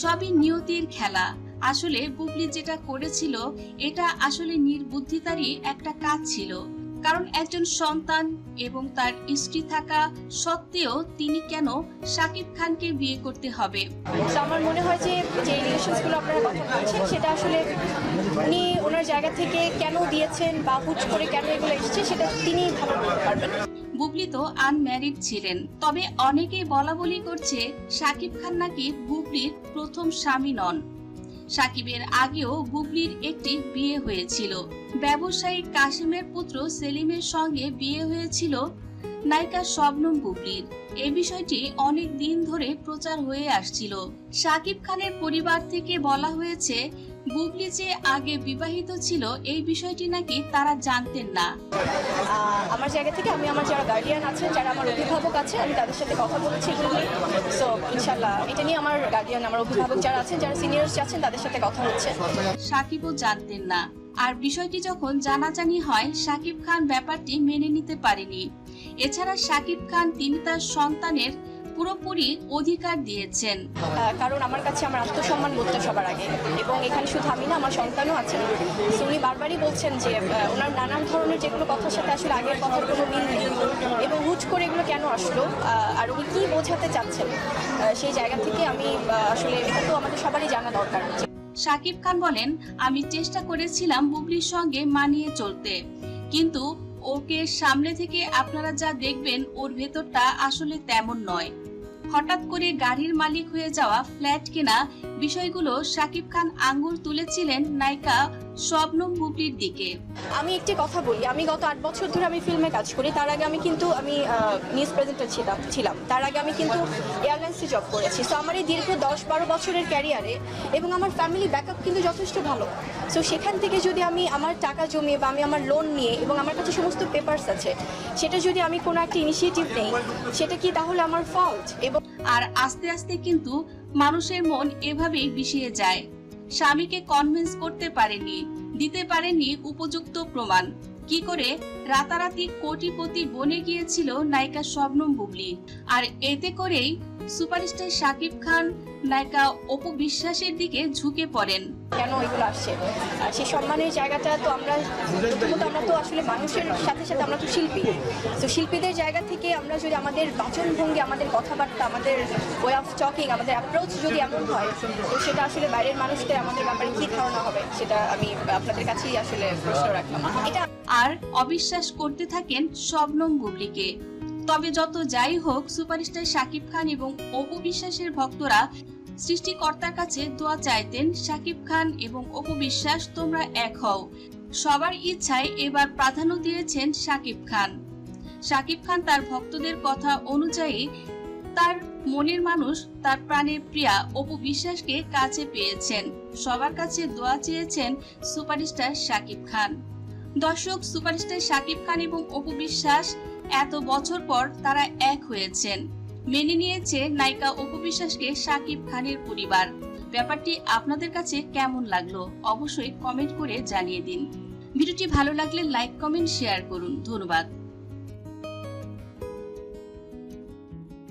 সবই নিয়তির খেলা। আসলে বুবলি যেটা করেছিল, এটা আসলে নির্বুদ্ধিতারই একটা কাজ ছিল। কারণ একজন সন্তান এবং তার স্ত্রী থাকা সত্ত্বেও তিনি কেন শাকিব খানকে বিয়ে করতে হবে? আমার মনে হয় যে যে রিলেশনসগুলো আপনারা কথা বলছেন, সেটা আসলে উনি ওনার জায়গা থেকে কেন দিয়েছেন বা হুট করে কেন এগুলো এসেছে, সেটা তিনি ভালো বলতে পারবেন। বুবলি তো আনম্যারিড ছিলেন। তবে অনেকেই বলা বলি করছে শাকিব খান নাকি বুবলির প্রথম স্বামী নন। সাকিবের আগেও বুবলির একটি বিয়ে হয়েছিল। ব্যবসায়ী কাশিমের পুত্র সেলিমের সঙ্গে বিয়ে হয়েছিল নায়িকা শবনম বুবলির। এ বিষয়টি অনেক দিন ধরে প্রচার হয়ে আসছিল। সাকিব খানের পরিবার থেকে বলা হয়েছে বুবলি যে আগে বিবাহিত ছিল এই বিষয়টি নাকি তারা জানতেন না। আমার জায়গা থেকে আমি আমার যারা গার্ডিয়ান আছেন যারা আমার অভিভাবক আছে আমি তাদের সাথে কথা বলেছি সো ইনশাল্লাহ এটা নিয়ে আমার গার্ডিয়ান আমার অভিভাবক যারা আছেন যারা সিনিয়র্স আছেন তাদের সাথে কথা হচ্ছে। সাকিবও জানতেন না। আর বিষয়টি যখন জানাজানি হয় সাকিব খান ব্যাপারটি মেনে নিতে পারেনি। এছাড়া সাকিব খান তিনি তার সন্তানের পুরোপুরি অধিকার দিয়েছেন। কারণ আমার কাছে আমার আত্মসম্মান বোধটা সবার আগে। এবং এখানে শুধু আমি না আমার সন্তানও আছেন। উনি বারবারই বলছেন যে ওনার নানান ধরনের যেগুলো কথার সাথে আসলে আগের কথার কোনো মিল নেই। এবং হুট করে এগুলো কেন আসলো আর উনি কি বোঝাতে চাচ্ছেন সেই জায়গা থেকে আমি আসলে এটা তো আমাদের সবারই জানা দরকার। যে সাকিব খান বলেন আমি চেষ্টা করেছিলাম বুবলির সঙ্গে মানিয়ে চলতে। কিন্তু ওকে সামনে থেকে আপনারা যা দেখবেন ওর ভেতরটা আসলে তেমন নয়। হঠাৎ করে গাড়ির মালিক হয়ে যাওয়া ফ্ল্যাট কেনা বিষয়গুলো শাকিব খান আঙ্গুল তুলেছিলেন নায়িকা শবনম বুবলির দিকে। আমি একটি কথা বলি আমি গত আট বছর ধরে আমি ফিল্মে কাজ করি তার আগে আমি কিন্তু আমি নিউজ প্রেজেন্টার ছিলাম ছিলাম। তার আগে আমি কিন্তু এয়ারলাইন্সে জব করেছি। সো আমার এই দীর্ঘ দশ বারো বছরের ক্যারিয়ারে এবং আমার ফ্যামিলি ব্যাকআপ কিন্তু যথেষ্ট ভালো। সো সেখান থেকে যদি আমি আমার টাকা জমিয়ে বা আমি আমার লোন নিয়ে এবং আমার কাছে সমস্ত পেপারস আছে সেটা যদি আমি কোনো একটা ইনিশিয়েটিভ নেই সেটা কি তাহলে আমার ফল্ট এবং আর আস্তে আস্তে কিন্তু মানুষের মন এভাবেই বিষিয়ে যায়। স্বামীকে কনভিন্স করতে পারেনি দিতে পারেনি উপযুক্ত প্রমাণ। কি করে? রাতারাতি কোটিপতি বনে গিয়েছিল নায়িকা শবনম বুবলি। আর এতে করেই সুপারস্টার শাকিব খান নায়িকা অপু বিশ্বাসের দিকে ঝুঁকে পড়েন। কেন এগুলো আসছে? আর সেই সম্মানের জায়গাটা তো আমরা প্রথমত আমরা তো আসলে মানুষের সাথে সাথে আমরা তো শিল্পী। তো শিল্পীদের জায়গা থেকে আমরা যদি আমাদের বাচনভঙ্গি, আমাদের কথাবার্তা, আমাদের ওয়ে অফ টকিং আমাদের অ্যাপ্রোচ যদি এমন হয়, তো সেটা আসলে বাইরের মানুষদের আমাদের ব্যাপারে কী ধারণা হবে? সেটা আমি আপনাদের কাছেই আসলে প্রশ্ন রাখলাম। এটা আর অবিশ্বাস করতে থাকেন শবনম বুবলিকে। তবে যত যাই হোক, সুপারস্টার শাকিব খান এবং অপু বিশ্বাসের ভক্তরা সৃষ্টিকর্তার কাছে দোয়া চাইতেন, শাকিব খান এবং অপু বিশ্বাস তোমরা এক হও। সবার ইচ্ছায় এবার প্রাধান্য দিয়েছেন শাকিব খান। শাকিব খান তার ভক্তদের কথা অনুযায়ী তার মনের মানুষ, তার প্রাণের প্রিয়া অপু বিশ্বাসকে কাছে পেয়েছেন। সবার কাছে দোয়া চেয়েছেন সুপারস্টার শাকিব খান। দর্শক সুপারস্টার শাকিব খান এবং অপু বিশ্বাস এত বছর পর তারা এক হয়েছেন। মেনে নিয়েছে নায়িকা অপু বিশ্বাসকে শাকিব খানের পরিবার। ব্যাপারটি আপনাদের কাছে কেমন লাগল অবশ্যই কমেন্ট করে জানিয়ে দিন। ভিডিওটি ভালো লাগলে লাইক, কমেন্ট, শেয়ার করুন। ধন্যবাদ।